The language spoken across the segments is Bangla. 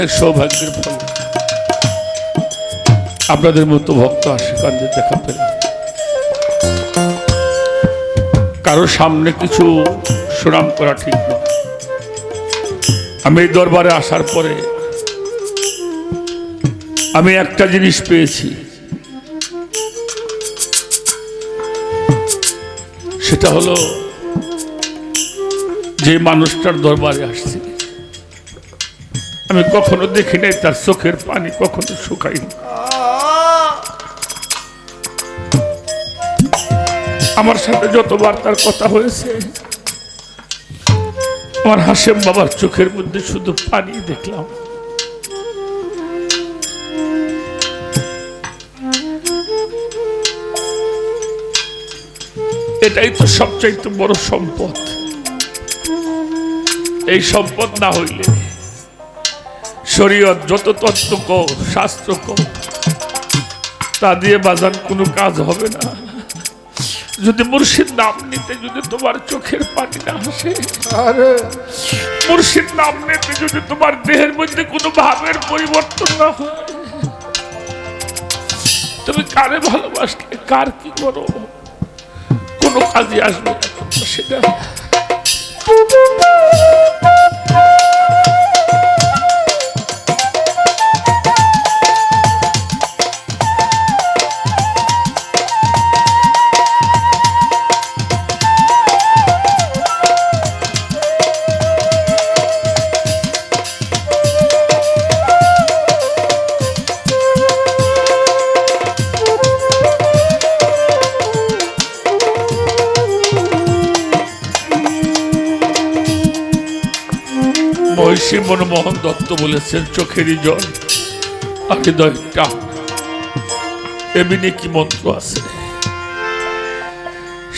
অনেক সৌভাগ্যের ফল। আপনাদের মতো ভক্ত আশীর্বাদের দেখা পেলাম কারও সামনে কিছু সুনাম করা ঠিক নয় আমি এই দরবারে আসার পরে আমি একটা জিনিস পেয়েছি। সেটা হলো যে মানুষটার দরবারে আসছি। আমি কখনো দেখি নাই তার চোখের পানি কখনো শুকাইনি আমার সাথে যতবার তার কথা হয়েছে, আমার হাসেম বাবার চোখের মধ্যে শুধু পানি দেখলাম। এটাই তো সবচাইতে বড় সম্পদ। এই সম্পদ না হইলে শরীয়ত যত তত্ত্ব কো শাস্ত্র কো তা দিয়ে বাজার কোনো কাজ হবে না। যদি মুর্শিদ নাম নিতে যদি তোমার চোখের পানি না আসে আরে। মুর্শিদ নাম নিতে যদি তোমার দেহের মধ্যে কোনো ভাবের পরিবর্তন না হয় তুমি কারে ভালোবাসলে? কার কি করো? কোনো কাজে আসবে সেটা। মহিষী মনমোহন দত্ত বলেছেন চোখেরই জল আর হৃদয়টা এমনি কি মন্ত্র আছে?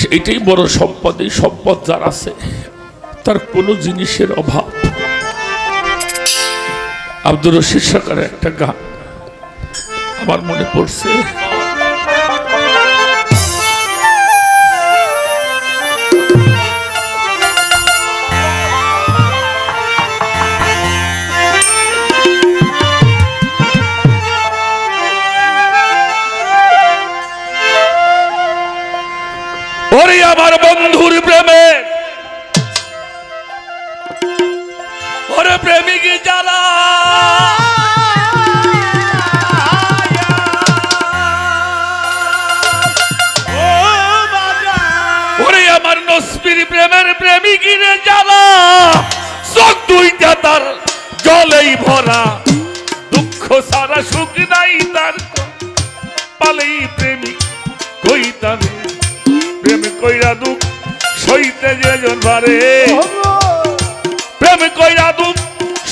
সেইটাই বড় সম্পদ, এই সম্পদ যার আছে, তার কোনো জিনিসের অভাব। আব্দুর রশিদ সরকারের একটা গান আমার মনে পড়ছে। বন্ধুর প্রেমে পারে প্রেম কইরা দুঃখ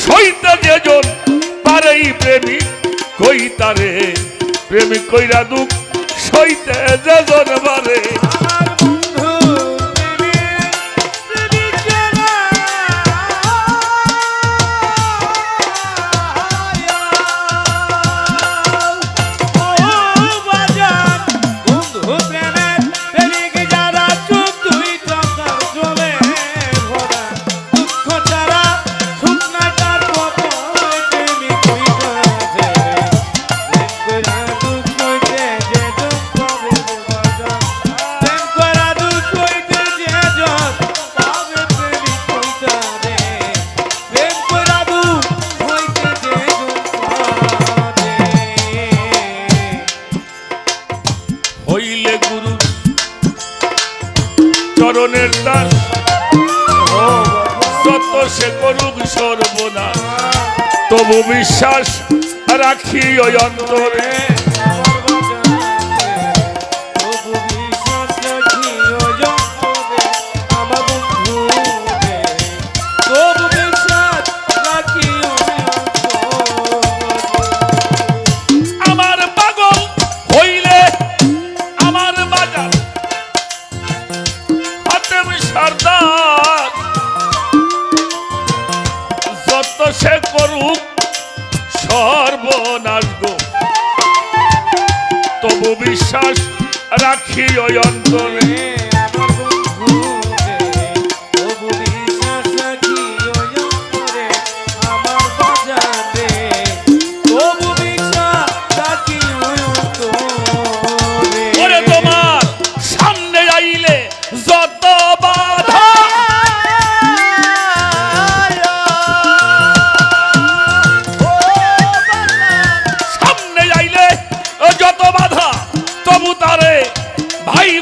সইতে যেজন পারেই প্রেমিক কইতারে। প্রেম কইরা দুঃখ সইতে যেজন পারে চরণের দাস। সত্য সে করুক সর্বনা তবু বিশ্বাস রাখি ওই অন্তরে।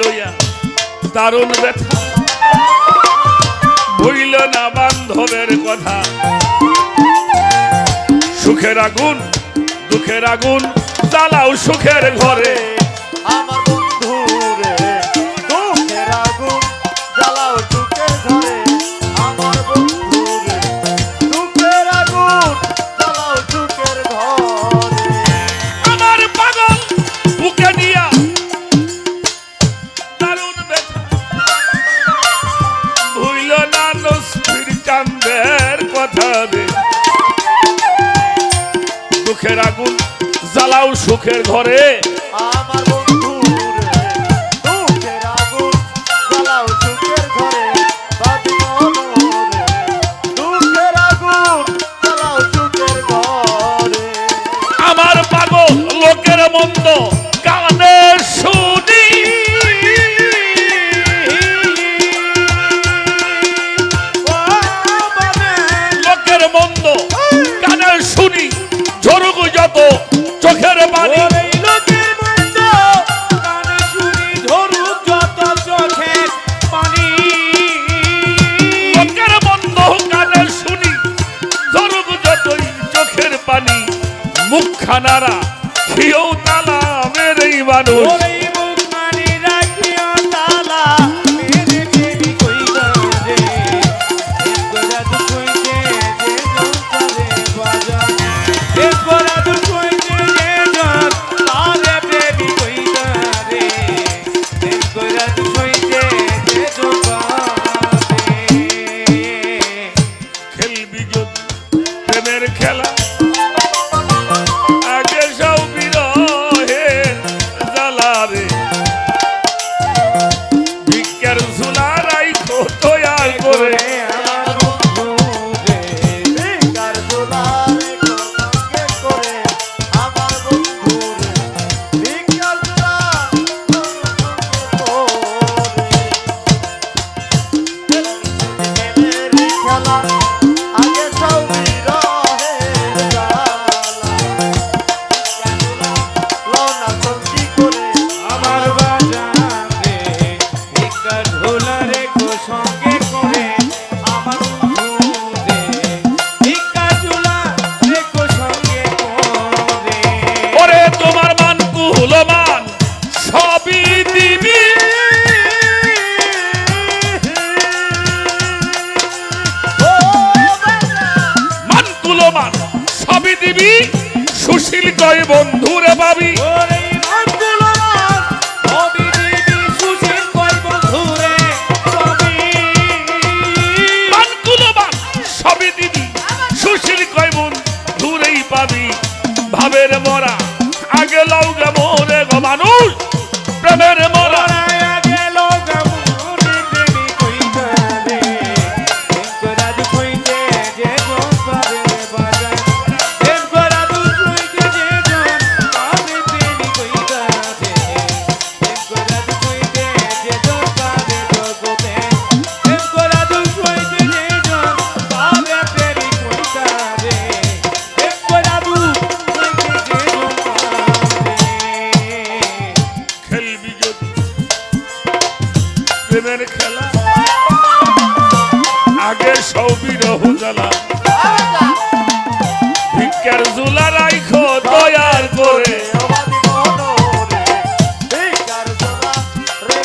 লইয়া দারুণ ব্যথা। ভুলিল না বান্ধবের কথা। সুখের আগুন দুঃখের আগুন চালাও সুখের ঘরে। Amigos. বন্ধুরে বাবু।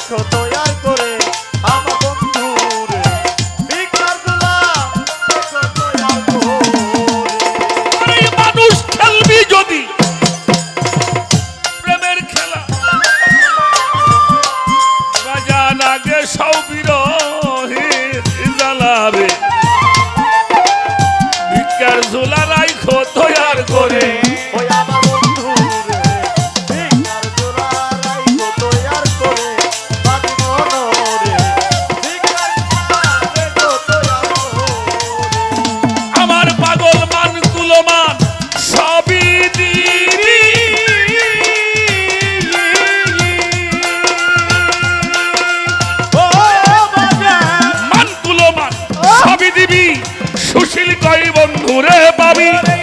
ことよ。পাবি